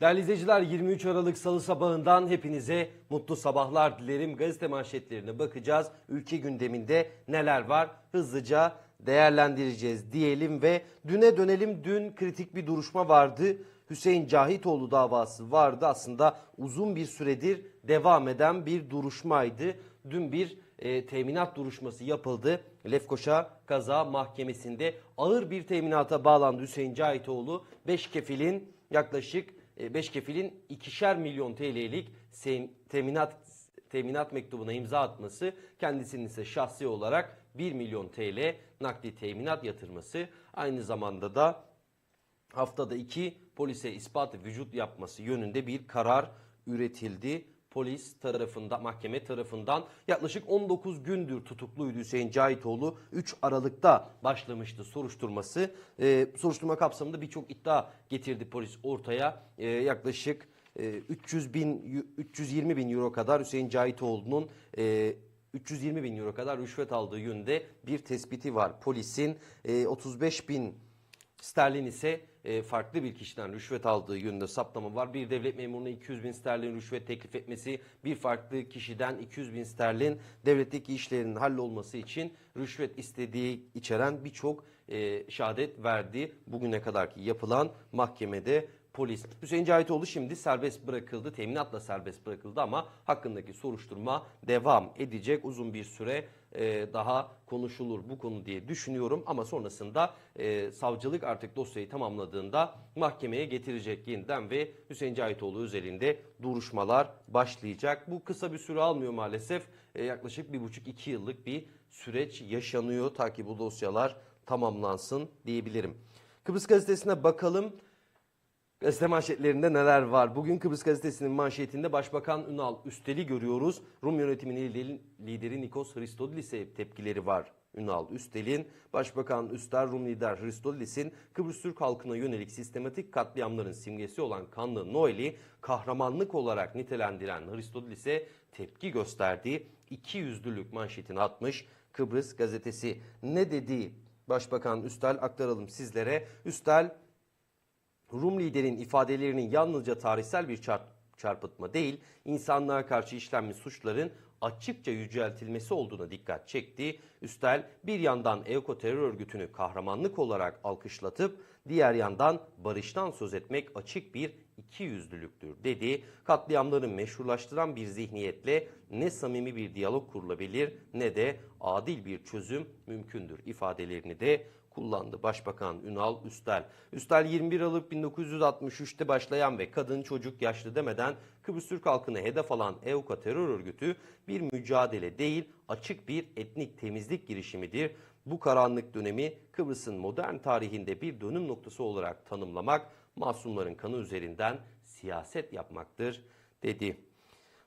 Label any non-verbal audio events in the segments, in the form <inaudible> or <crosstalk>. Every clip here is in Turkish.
Değerli izleyiciler 23 Aralık Salı sabahından hepinize mutlu sabahlar dilerim. Gazete manşetlerine bakacağız. Ülke gündeminde neler var hızlıca değerlendireceğiz diyelim ve düne dönelim. Dün kritik bir duruşma vardı. Hüseyin Cahitoğlu davası vardı. Aslında uzun bir süredir devam eden bir duruşmaydı. Dün bir e, teminat duruşması yapıldı. Lefkoşa Kaza Mahkemesi'nde ağır bir teminata bağlandı Hüseyin Cahitoğlu. 5 kefilin yaklaşık 5 kefilin ikişer milyon TL'lik teminat teminat mektubuna imza atması, kendisinin ise şahsi olarak 1 milyon TL nakdi teminat yatırması, aynı zamanda da haftada iki polise ispat vücut yapması yönünde bir karar üretildi. Polis tarafından, mahkeme tarafından yaklaşık 19 gündür tutukluydu Hüseyin Cahitoğlu. 3 Aralık'ta başlamıştı soruşturması. Ee, soruşturma kapsamında birçok iddia getirdi polis ortaya. Ee, yaklaşık e, 300 bin, 320 bin euro kadar Hüseyin Cahitoğlu'nun e, 320 bin euro kadar rüşvet aldığı yönünde bir tespiti var. Polisin e, 35 bin sterlin ise e, farklı bir kişiden rüşvet aldığı yönünde saptama var. Bir devlet memuruna 200 bin sterlin rüşvet teklif etmesi, bir farklı kişiden 200 bin sterlin devletteki işlerinin hallolması için rüşvet istediği içeren birçok e, şehadet verdi. Bugüne kadarki yapılan mahkemede polis. Hüseyin Cahitoğlu şimdi serbest bırakıldı. Teminatla serbest bırakıldı ama hakkındaki soruşturma devam edecek. Uzun bir süre e, daha konuşulur bu konu diye düşünüyorum. Ama sonrasında e, savcılık artık dosyayı tamamladığında mahkemeye getirecek yeniden ve Hüseyin Cahitoğlu özelinde duruşmalar başlayacak. Bu kısa bir süre almıyor maalesef. E, yaklaşık bir buçuk iki yıllık bir süreç yaşanıyor. Ta ki bu dosyalar tamamlansın diyebilirim. Kıbrıs gazetesine bakalım. Gazete manşetlerinde neler var? Bugün Kıbrıs Gazetesi'nin manşetinde Başbakan Ünal Üstel'i görüyoruz. Rum yönetiminin lideri, Nikos Christodoulos'e tepkileri var. Ünal Üstel'in Başbakan Üster Rum lider Christodoulos'in Kıbrıs Türk halkına yönelik sistematik katliamların simgesi olan kanlı Noel'i kahramanlık olarak nitelendiren Christodoulos'e tepki gösterdiği iki yüzlülük manşetini atmış Kıbrıs gazetesi. Ne dedi Başbakan Üstel aktaralım sizlere. Üstel Rum liderin ifadelerinin yalnızca tarihsel bir çarp- çarpıtma değil, insanlığa karşı işlenmiş suçların açıkça yüceltilmesi olduğuna dikkat çekti. Üstel bir yandan EOKO terör örgütünü kahramanlık olarak alkışlatıp diğer yandan barıştan söz etmek açık bir ikiyüzlülüktür dedi. Katliamları meşrulaştıran bir zihniyetle ne samimi bir diyalog kurulabilir ne de adil bir çözüm mümkündür ifadelerini de kullandı Başbakan Ünal Üstel. Üstel 21 Aralık 1963'te başlayan ve kadın, çocuk, yaşlı demeden Kıbrıs Türk halkını hedef alan EUKA terör örgütü bir mücadele değil açık bir etnik temizlik girişimidir. Bu karanlık dönemi Kıbrıs'ın modern tarihinde bir dönüm noktası olarak tanımlamak, masumların kanı üzerinden siyaset yapmaktır dedi.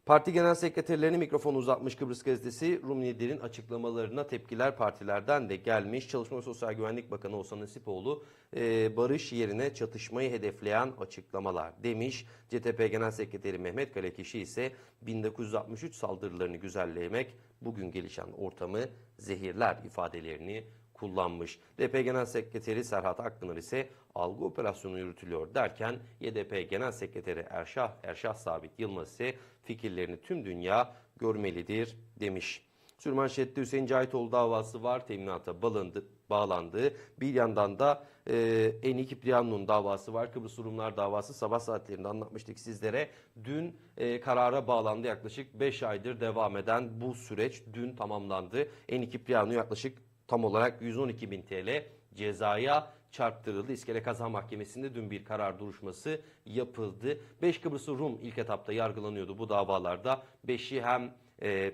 Parti genel sekreterlerine mikrofon uzatmış Kıbrıs gazetesi. Rum liderin açıklamalarına tepkiler partilerden de gelmiş. Çalışma ve Sosyal Güvenlik Bakanı Oğuzhan Nasipoğlu e, barış yerine çatışmayı hedefleyen açıklamalar demiş. CTP Genel Sekreteri Mehmet Kalekişi ise 1963 saldırılarını güzellemek bugün gelişen ortamı zehirler ifadelerini kullanmış. DP Genel Sekreteri Serhat Akpınar ise algı operasyonu yürütülüyor derken YDP Genel Sekreteri Erşah, Erşah Sabit Yılmaz ise fikirlerini tüm dünya görmelidir demiş. Sürmanşette Hüseyin Cahitoğlu davası var. Teminata bağlandı, bağlandı. Bir yandan da e, Eni Kipriano'nun davası var. Kıbrıs Rumlar davası sabah saatlerinde anlatmıştık sizlere. Dün e, karara bağlandı. Yaklaşık 5 aydır devam eden bu süreç dün tamamlandı. Eni Kipriano yaklaşık tam olarak 112 bin TL cezaya çarptırıldı. İskele Kaza Mahkemesi'nde dün bir karar duruşması yapıldı. 5 Kıbrıs Rum ilk etapta yargılanıyordu bu davalarda. 5'i hem e,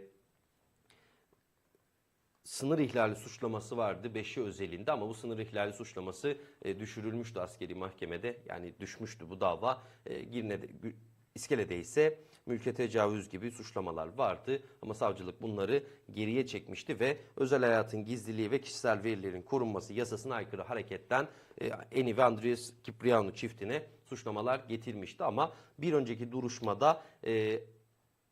sınır ihlali suçlaması vardı 5'i özelinde ama bu sınır ihlali suçlaması e, düşürülmüştü askeri mahkemede. Yani düşmüştü bu dava. E, Girne'de, Gü- İskele'de ise mülke tecavüz gibi suçlamalar vardı. Ama savcılık bunları geriye çekmişti ve özel hayatın gizliliği ve kişisel verilerin korunması yasasına aykırı hareketten e, Eni ve Andreas Cipriano çiftine suçlamalar getirmişti. Ama bir önceki duruşmada e,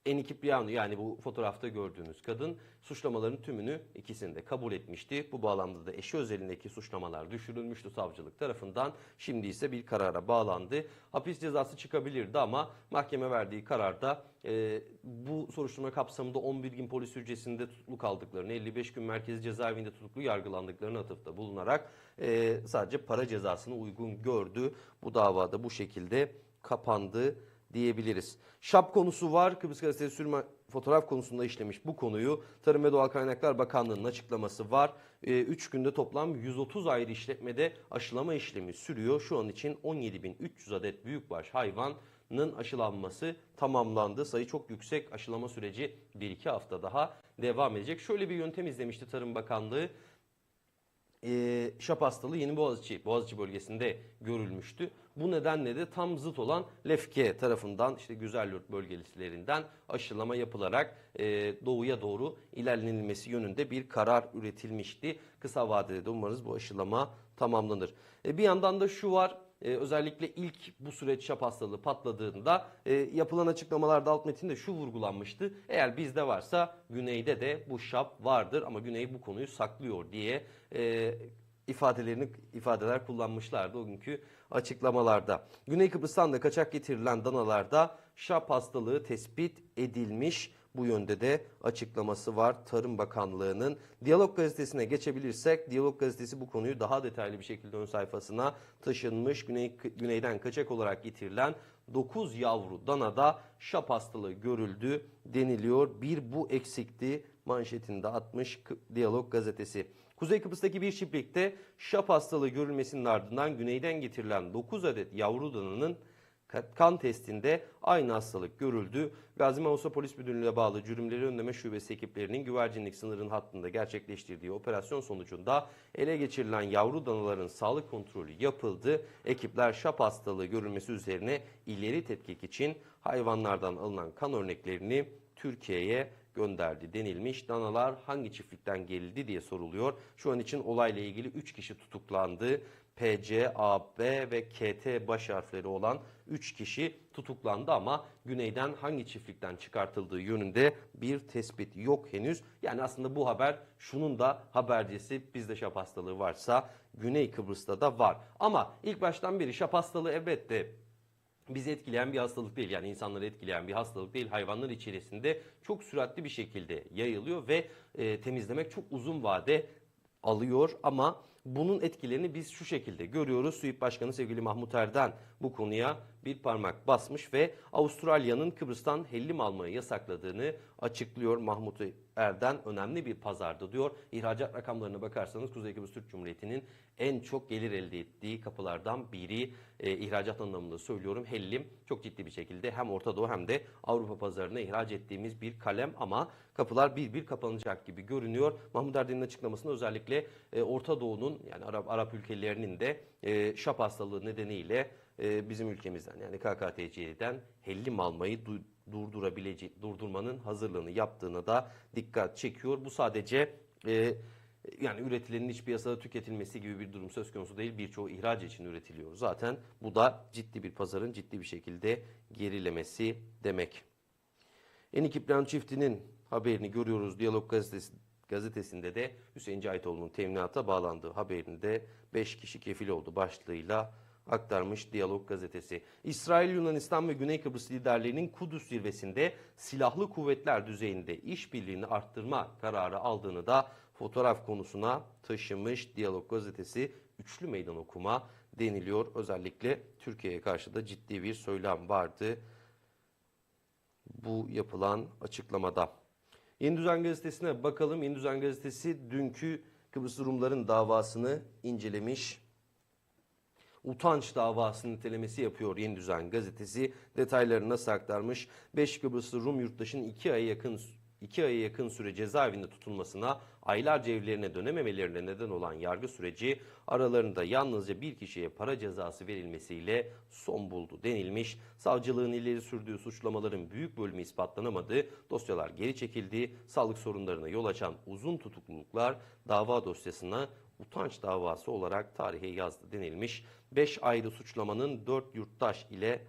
Eni Kipriano yani bu fotoğrafta gördüğünüz kadın suçlamaların tümünü ikisinde kabul etmişti. Bu bağlamda da eşi özelindeki suçlamalar düşürülmüştü savcılık tarafından. Şimdi ise bir karara bağlandı. Hapis cezası çıkabilirdi ama mahkeme verdiği kararda e, bu soruşturma kapsamında 11 gün polis hücresinde tutuklu kaldıklarını, 55 gün merkezi cezaevinde tutuklu yargılandıklarını atıfta bulunarak e, sadece para cezasını uygun gördü. Bu davada bu şekilde kapandı diyebiliriz. Şap konusu var. Kıbrıs Gazetesi sürme fotoğraf konusunda işlemiş bu konuyu. Tarım ve Doğal Kaynaklar Bakanlığı'nın açıklaması var. 3 günde toplam 130 ayrı işletmede aşılama işlemi sürüyor. Şu an için 17.300 adet büyükbaş hayvanın aşılanması tamamlandı. Sayı çok yüksek. Aşılama süreci 1-2 hafta daha devam edecek. Şöyle bir yöntem izlemişti Tarım Bakanlığı e, şap hastalığı Yeni Boğaziçi, Boğaziçi bölgesinde görülmüştü. Bu nedenle de tam zıt olan Lefke tarafından işte Güzelyurt bölgelerinden aşılama yapılarak e, doğuya doğru ilerlenilmesi yönünde bir karar üretilmişti. Kısa vadede de umarız bu aşılama tamamlanır. E, bir yandan da şu var. Ee, özellikle ilk bu süreç şap hastalığı patladığında e, yapılan açıklamalarda alt metinde şu vurgulanmıştı. Eğer bizde varsa güneyde de bu şap vardır ama güney bu konuyu saklıyor diye e, ifadelerini ifadeler kullanmışlardı o günkü açıklamalarda. Güney Kıbrıs'tan da kaçak getirilen danalarda şap hastalığı tespit edilmiş. Bu yönde de açıklaması var Tarım Bakanlığı'nın. Diyalog gazetesine geçebilirsek, Diyalog gazetesi bu konuyu daha detaylı bir şekilde ön sayfasına taşınmış. Güney, güneyden kaçak olarak getirilen 9 yavru danada şap hastalığı görüldü deniliyor. Bir bu eksikti manşetinde atmış Diyalog gazetesi. Kuzey Kıbrıs'taki bir çiftlikte şap hastalığı görülmesinin ardından güneyden getirilen 9 adet yavru dananın kan testinde aynı hastalık görüldü. Gazi Mausa Polis Müdürlüğü'ne bağlı Cürümleri Önleme Şubesi ekiplerinin güvercinlik sınırın hattında gerçekleştirdiği operasyon sonucunda ele geçirilen yavru danaların sağlık kontrolü yapıldı. Ekipler şap hastalığı görülmesi üzerine ileri tetkik için hayvanlardan alınan kan örneklerini Türkiye'ye gönderdi denilmiş. Danalar hangi çiftlikten geldi diye soruluyor. Şu an için olayla ilgili 3 kişi tutuklandı. PC, AB ve KT baş harfleri olan 3 kişi tutuklandı ama güneyden hangi çiftlikten çıkartıldığı yönünde bir tespit yok henüz. Yani aslında bu haber şunun da habercisi bizde şap hastalığı varsa Güney Kıbrıs'ta da var. Ama ilk baştan beri şap hastalığı elbette bizi etkileyen bir hastalık değil. Yani insanları etkileyen bir hastalık değil. Hayvanlar içerisinde çok süratli bir şekilde yayılıyor ve e, temizlemek çok uzun vade alıyor ama bunun etkilerini biz şu şekilde görüyoruz. SÜİP Başkanı sevgili Mahmut Erden bu konuya bir parmak basmış ve Avustralya'nın Kıbrıs'tan hellim almayı yasakladığını açıklıyor Mahmut Erden. Önemli bir pazarda diyor. İhracat rakamlarına bakarsanız Kuzey Kıbrıs Türk Cumhuriyeti'nin en çok gelir elde ettiği kapılardan biri e, ihracat anlamında söylüyorum. Hellim çok ciddi bir şekilde hem Orta Doğu hem de Avrupa pazarına ihraç ettiğimiz bir kalem ama kapılar bir bir kapanacak gibi görünüyor. Mahmut Erden'in açıklamasında özellikle e, Orta Doğu'nun yani Arap, Arap ülkelerinin de e, şap hastalığı nedeniyle e, bizim ülkemizden yani KKTC'den hellim almayı du- durdurabilecek durdurmanın hazırlığını yaptığına da dikkat çekiyor. Bu sadece e, yani üretilenin iç piyasada tüketilmesi gibi bir durum söz konusu değil. Birçoğu ihraç için üretiliyor zaten. Bu da ciddi bir pazarın ciddi bir şekilde gerilemesi demek. Enikiplan çiftinin haberini görüyoruz. Diyalog gazetesi, gazetesinde de Hüseyin Cahitoğlu'nun teminata bağlandığı haberinde 5 kişi kefil oldu başlığıyla aktarmış Diyalog gazetesi. İsrail, Yunanistan ve Güney Kıbrıs liderlerinin Kudüs zirvesinde silahlı kuvvetler düzeyinde işbirliğini arttırma kararı aldığını da fotoğraf konusuna taşımış Diyalog gazetesi üçlü meydan okuma deniliyor. Özellikle Türkiye'ye karşı da ciddi bir söylem vardı bu yapılan açıklamada. Yeni Düzen Gazetesi'ne bakalım. Yeni Düzen Gazetesi dünkü Kıbrıs Rumların davasını incelemiş. Utanç davasının nitelemesi yapıyor Yeni Düzen Gazetesi. Detaylarını nasıl aktarmış? 5 Kıbrıslı Rum yurttaşın 2 aya yakın 2 aya yakın süre cezaevinde tutulmasına, aylarca evlerine dönememelerine neden olan yargı süreci aralarında yalnızca bir kişiye para cezası verilmesiyle son buldu denilmiş. Savcılığın ileri sürdüğü suçlamaların büyük bölümü ispatlanamadı, dosyalar geri çekildi, sağlık sorunlarına yol açan uzun tutukluluklar dava dosyasına utanç davası olarak tarihe yazdı denilmiş. 5 ayrı suçlamanın 4 yurttaş ile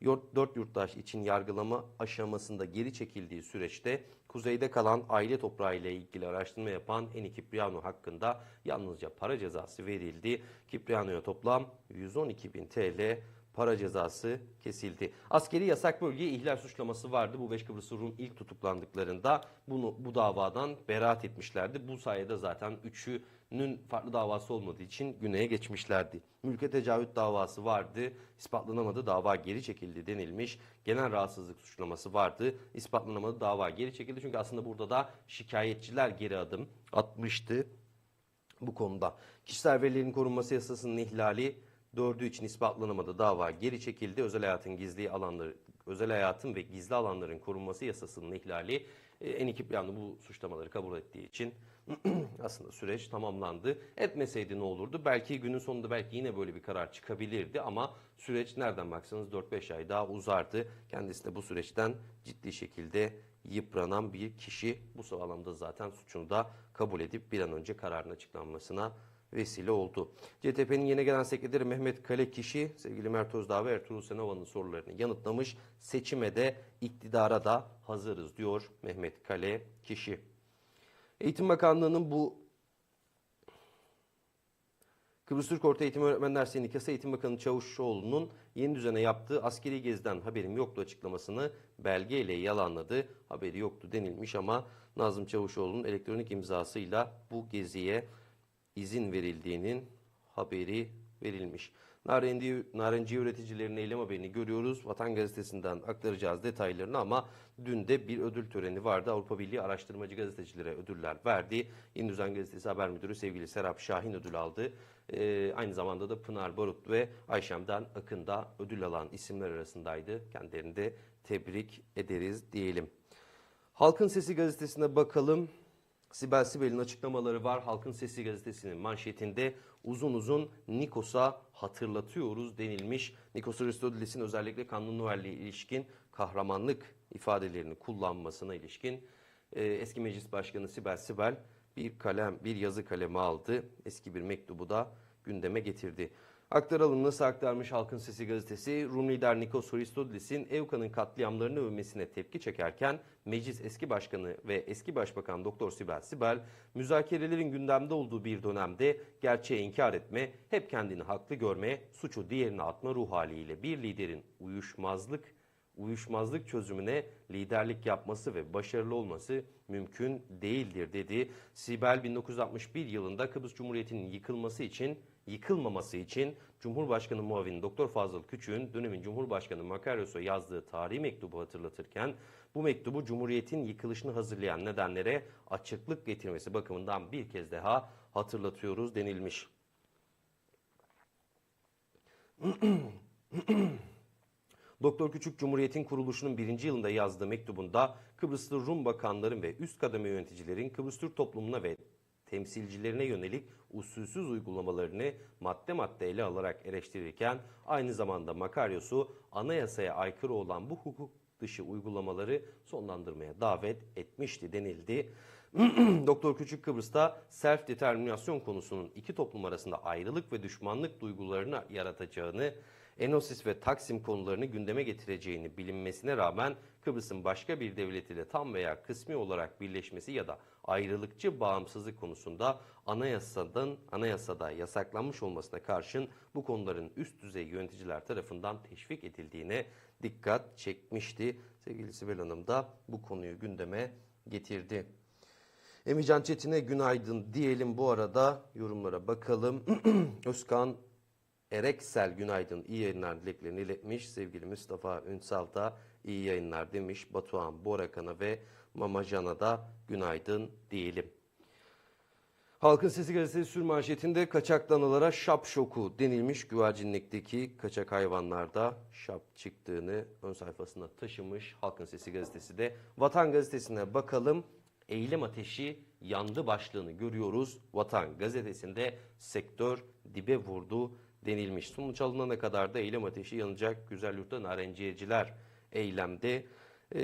Yurt- Dört yurttaş için yargılama aşamasında geri çekildiği süreçte kuzeyde kalan aile toprağı ile ilgili araştırma yapan Eni Kipriano hakkında yalnızca para cezası verildi. Kipriano'ya toplam 112 bin TL para cezası kesildi. Askeri yasak bölgeye ihlal suçlaması vardı. Bu beş Kıbrıs Rum ilk tutuklandıklarında bunu bu davadan beraat etmişlerdi. Bu sayede zaten üçünün farklı davası olmadığı için güneye geçmişlerdi. Mülke tecavüz davası vardı. ispatlanamadı. Dava geri çekildi denilmiş. Genel rahatsızlık suçlaması vardı. ispatlanamadı. Dava geri çekildi. Çünkü aslında burada da şikayetçiler geri adım atmıştı bu konuda. Kişisel verilerin korunması yasasının ihlali dördü için ispatlanamadı. Dava geri çekildi. Özel hayatın gizli alanları özel hayatın ve gizli alanların korunması yasasının ihlali e, en ekip yanı bu suçlamaları kabul ettiği için <clears throat> aslında süreç tamamlandı. Etmeseydi ne olurdu? Belki günün sonunda belki yine böyle bir karar çıkabilirdi ama süreç nereden baksanız 4-5 ay daha uzardı. Kendisi de bu süreçten ciddi şekilde yıpranan bir kişi bu sağlamda zaten suçunu da kabul edip bir an önce kararın açıklanmasına vesile oldu. CTP'nin yeni gelen sekreteri Mehmet Kale kişi sevgili Mert Özdağ ve Ertuğrul Senova'nın sorularını yanıtlamış. Seçime de iktidara da hazırız diyor Mehmet Kale kişi. Eğitim Bakanlığı'nın bu Kıbrıs Türk Orta Eğitim Öğretmenler Sendikası Eğitim Bakanı Çavuşoğlu'nun yeni düzene yaptığı askeri geziden haberim yoktu açıklamasını belgeyle yalanladı. Haberi yoktu denilmiş ama Nazım Çavuşoğlu'nun elektronik imzasıyla bu geziye izin verildiğinin haberi verilmiş. Narenci, narenci üreticilerin eylem haberini görüyoruz. Vatan Gazetesi'nden aktaracağız detaylarını ama dün de bir ödül töreni vardı. Avrupa Birliği araştırmacı gazetecilere ödüller verdi. Yeni Gazetesi Haber Müdürü sevgili Serap Şahin ödül aldı. Ee, aynı zamanda da Pınar Barut ve Ayşem'den Akın'da ödül alan isimler arasındaydı. Kendilerini de tebrik ederiz diyelim. Halkın Sesi gazetesine bakalım. Sibel Sibel'in açıklamaları var. Halkın Sesi gazetesinin manşetinde uzun uzun Nikos'a hatırlatıyoruz denilmiş. Nikos Aristodiles'in özellikle Kanun Noel'le ilişkin kahramanlık ifadelerini kullanmasına ilişkin e, eski meclis başkanı Sibel Sibel bir kalem, bir yazı kalemi aldı. Eski bir mektubu da gündeme getirdi. Aktaralım nasıl aktarmış Halkın Sesi gazetesi. Rum lider Nikos Christodoulis'in Evka'nın katliamlarını övmesine tepki çekerken meclis eski başkanı ve eski başbakan Doktor Sibel Sibel müzakerelerin gündemde olduğu bir dönemde gerçeği inkar etme, hep kendini haklı görme, suçu diğerine atma ruh haliyle bir liderin uyuşmazlık uyuşmazlık çözümüne liderlik yapması ve başarılı olması mümkün değildir dedi. Sibel 1961 yılında Kıbrıs Cumhuriyeti'nin yıkılması için yıkılmaması için Cumhurbaşkanı muavini Doktor Fazıl Küçük'ün dönemin Cumhurbaşkanı Makaryos'a yazdığı tarihi mektubu hatırlatırken bu mektubu Cumhuriyet'in yıkılışını hazırlayan nedenlere açıklık getirmesi bakımından bir kez daha hatırlatıyoruz denilmiş. <clears throat> Doktor Küçük Cumhuriyet'in kuruluşunun birinci yılında yazdığı mektubunda Kıbrıslı Rum bakanların ve üst kademe yöneticilerin Kıbrıs Türk toplumuna ve temsilcilerine yönelik usulsüz uygulamalarını madde madde ele alarak eleştirirken aynı zamanda Makaryos'u anayasaya aykırı olan bu hukuk dışı uygulamaları sonlandırmaya davet etmişti denildi. <clears throat> Doktor Küçük Kıbrıs'ta self determinasyon konusunun iki toplum arasında ayrılık ve düşmanlık duygularını yaratacağını, Enosis ve Taksim konularını gündeme getireceğini bilinmesine rağmen Kıbrıs'ın başka bir devlet ile tam veya kısmi olarak birleşmesi ya da ayrılıkçı bağımsızlık konusunda anayasadan anayasada yasaklanmış olmasına karşın bu konuların üst düzey yöneticiler tarafından teşvik edildiğine dikkat çekmişti. Sevgili Sibel Hanım da bu konuyu gündeme getirdi. Emican Çetin'e günaydın diyelim bu arada yorumlara bakalım. <clears throat> Özkan Ereksel günaydın iyi yayınlar dileklerini iletmiş. Sevgili Mustafa Ünsal da iyi yayınlar demiş. Batuhan Borakan'a ve Mamacan'a da günaydın diyelim. Halkın Sesi Gazetesi sür manşetinde kaçak danalara şap şoku denilmiş. Güvercinlikteki kaçak hayvanlarda şap çıktığını ön sayfasına taşımış. Halkın Sesi Gazetesi de Vatan Gazetesi'ne bakalım. Eylem ateşi yandı başlığını görüyoruz. Vatan Gazetesi'nde sektör dibe vurdu denilmiş. Sonuç alınana kadar da eylem ateşi yanacak. Güzel yurtta narenciyeciler eylemde. E,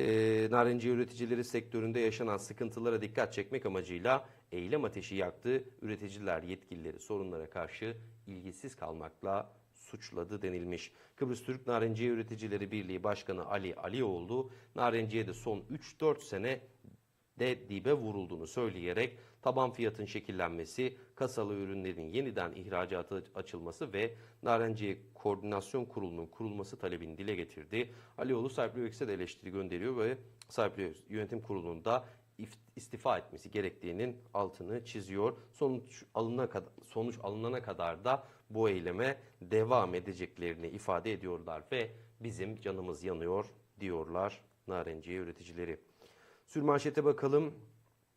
narenciye üreticileri sektöründe yaşanan sıkıntılara dikkat çekmek amacıyla eylem ateşi yaktı. Üreticiler yetkilileri sorunlara karşı ilgisiz kalmakla suçladı denilmiş. Kıbrıs Türk Narenciye Üreticileri Birliği Başkanı Ali Alioğlu, narenciyede son 3-4 sene de dibe vurulduğunu söyleyerek taban fiyatın şekillenmesi, kasalı ürünlerin yeniden ihracata açılması ve Narenciye Koordinasyon Kurulu'nun kurulması talebini dile getirdi. Alioğlu Sarp Lüveks'e de eleştiri gönderiyor ve Sarp Lüveks Yönetim Kurulu'nda if- istifa etmesi gerektiğinin altını çiziyor. Sonuç alınana kadar, sonuç alınana kadar da bu eyleme devam edeceklerini ifade ediyorlar ve bizim canımız yanıyor diyorlar narenciye üreticileri. Sürmanşete bakalım.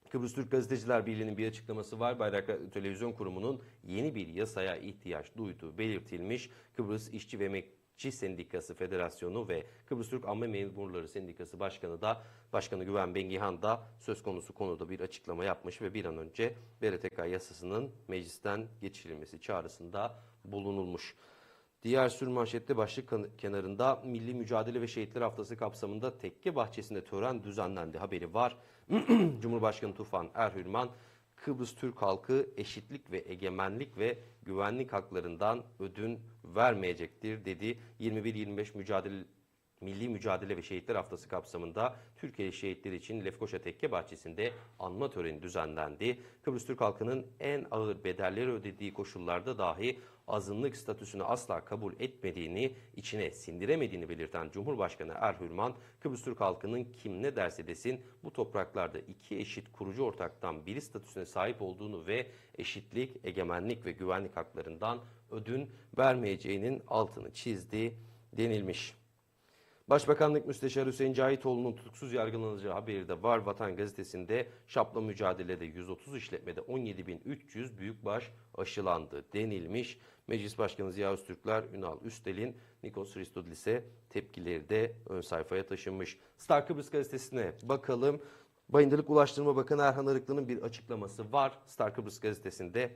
Kıbrıs Türk Gazeteciler Birliği'nin bir açıklaması var. Bayraktar Televizyon Kurumu'nun yeni bir yasaya ihtiyaç duyduğu belirtilmiş. Kıbrıs İşçi ve Emekçi Sendikası Federasyonu ve Kıbrıs Türk Amme Memurları Sendikası Başkanı da Başkanı Güven Bengihan da söz konusu konuda bir açıklama yapmış ve bir an önce BRTK yasasının meclisten geçirilmesi çağrısında bulunulmuş. Diğer sürmanşette başlık kenarında Milli Mücadele ve Şehitler Haftası kapsamında Tekke Bahçesi'nde tören düzenlendi haberi var. <clears throat> Cumhurbaşkanı Tufan Erhürman, Kıbrıs Türk halkı eşitlik ve egemenlik ve güvenlik haklarından ödün vermeyecektir dedi. 21-25 mücadele Milli Mücadele ve Şehitler Haftası kapsamında Türkiye şehitleri için Lefkoşa Tekke Bahçesi'nde anma töreni düzenlendi. Kıbrıs Türk halkının en ağır bedelleri ödediği koşullarda dahi azınlık statüsünü asla kabul etmediğini, içine sindiremediğini belirten Cumhurbaşkanı Erhürman, Kıbrıs Türk halkının kim ne derse desin bu topraklarda iki eşit kurucu ortaktan biri statüsüne sahip olduğunu ve eşitlik, egemenlik ve güvenlik haklarından ödün vermeyeceğinin altını çizdi denilmiş. Başbakanlık Müsteşarı Hüseyin Cahitoğlu'nun tutuksuz yargılanacağı haberi de var. Vatan Gazetesi'nde şapla mücadelede 130 işletmede 17.300 büyükbaş aşılandı denilmiş. Meclis Başkanı Ziya Öztürkler, Ünal Üstel'in Nikos Christodoulos'e tepkileri de ön sayfaya taşınmış. Star Kıbrıs Gazetesi'ne bakalım. Bayındırlık Ulaştırma Bakanı Erhan Arıklı'nın bir açıklaması var. Star Kıbrıs Gazetesi'nde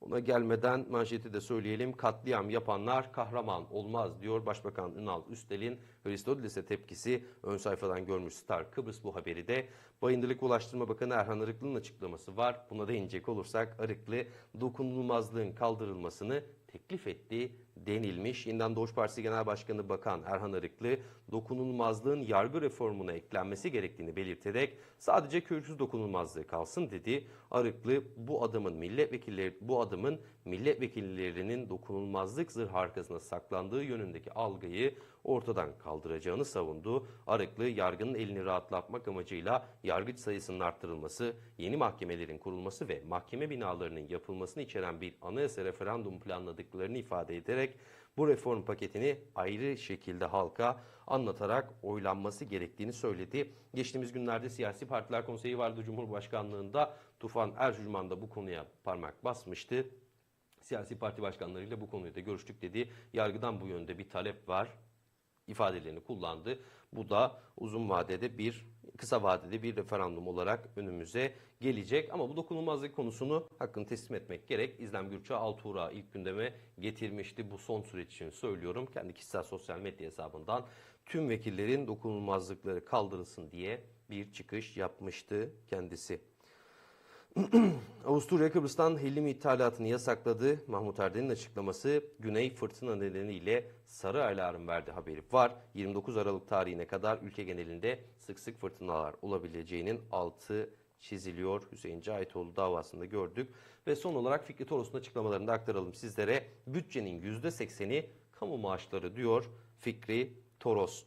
ona gelmeden manşeti de söyleyelim. Katliam yapanlar kahraman olmaz diyor Başbakan Ünal Üstel'in Hristodiles'e tepkisi ön sayfadan görmüş Star Kıbrıs bu haberi de. Bayındırlık Ulaştırma Bakanı Erhan Arıklı'nın açıklaması var. Buna değinecek olursak Arıklı dokunulmazlığın kaldırılmasını teklif etti denilmiş. Yeniden Doğuş Partisi Genel Başkanı Bakan Erhan Arıklı dokunulmazlığın yargı reformuna eklenmesi gerektiğini belirterek sadece köksüz dokunulmazlığı kalsın dedi. Arıklı bu adımın milletvekilleri bu adımın milletvekillerinin dokunulmazlık zırh arkasına saklandığı yönündeki algıyı ortadan kaldıracağını savundu. Arıklı yargının elini rahatlatmak amacıyla yargıç sayısının arttırılması, yeni mahkemelerin kurulması ve mahkeme binalarının yapılmasını içeren bir anayasa referandum planladıklarını ifade ederek bu reform paketini ayrı şekilde halka anlatarak oylanması gerektiğini söyledi. Geçtiğimiz günlerde Siyasi Partiler Konseyi vardı Cumhurbaşkanlığında. Tufan Ercüman da bu konuya parmak basmıştı. Siyasi parti başkanlarıyla bu konuyu da görüştük dedi. Yargıdan bu yönde bir talep var ifadelerini kullandı. Bu da uzun vadede bir kısa vadede bir referandum olarak önümüze gelecek. Ama bu dokunulmazlık konusunu hakkını teslim etmek gerek. İzlem Gürçay Altuğra ilk gündeme getirmişti. Bu son süreç için söylüyorum. Kendi kişisel sosyal medya hesabından tüm vekillerin dokunulmazlıkları kaldırılsın diye bir çıkış yapmıştı kendisi. <clears throat> Avusturya Kıbrıs'tan helyum ithalatını yasakladı. Mahmut Erden'in açıklaması Güney fırtına nedeniyle sarı alarm verdi haberi var. 29 Aralık tarihine kadar ülke genelinde sık sık fırtınalar olabileceğinin altı çiziliyor. Hüseyin Cahitoğlu davasında gördük. Ve son olarak Fikri Toros'un açıklamalarını da aktaralım sizlere. Bütçenin %80'i kamu maaşları diyor Fikri Toros.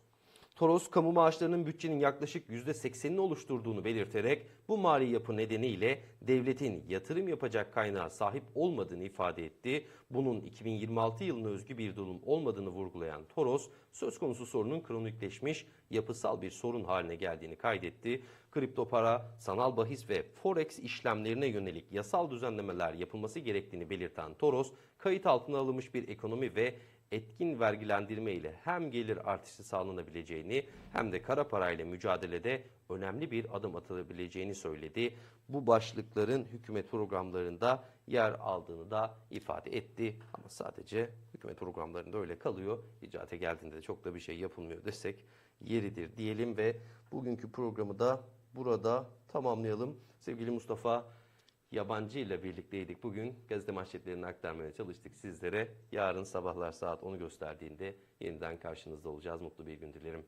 Toros kamu maaşlarının bütçenin yaklaşık %80'ini oluşturduğunu belirterek bu mali yapı nedeniyle devletin yatırım yapacak kaynağa sahip olmadığını ifade etti. Bunun 2026 yılına özgü bir durum olmadığını vurgulayan Toros, söz konusu sorunun kronikleşmiş yapısal bir sorun haline geldiğini kaydetti. Kripto para, sanal bahis ve forex işlemlerine yönelik yasal düzenlemeler yapılması gerektiğini belirten Toros, kayıt altına alınmış bir ekonomi ve etkin vergilendirme ile hem gelir artışı sağlanabileceğini hem de kara parayla mücadelede önemli bir adım atılabileceğini söyledi. Bu başlıkların hükümet programlarında yer aldığını da ifade etti. Ama sadece hükümet programlarında öyle kalıyor. İcraate geldiğinde de çok da bir şey yapılmıyor desek yeridir diyelim ve bugünkü programı da burada tamamlayalım. Sevgili Mustafa Yabancı ile birlikteydik. Bugün gazete manşetlerini aktarmaya çalıştık sizlere. Yarın sabahlar saat 10'u gösterdiğinde yeniden karşınızda olacağız. Mutlu bir gün dilerim.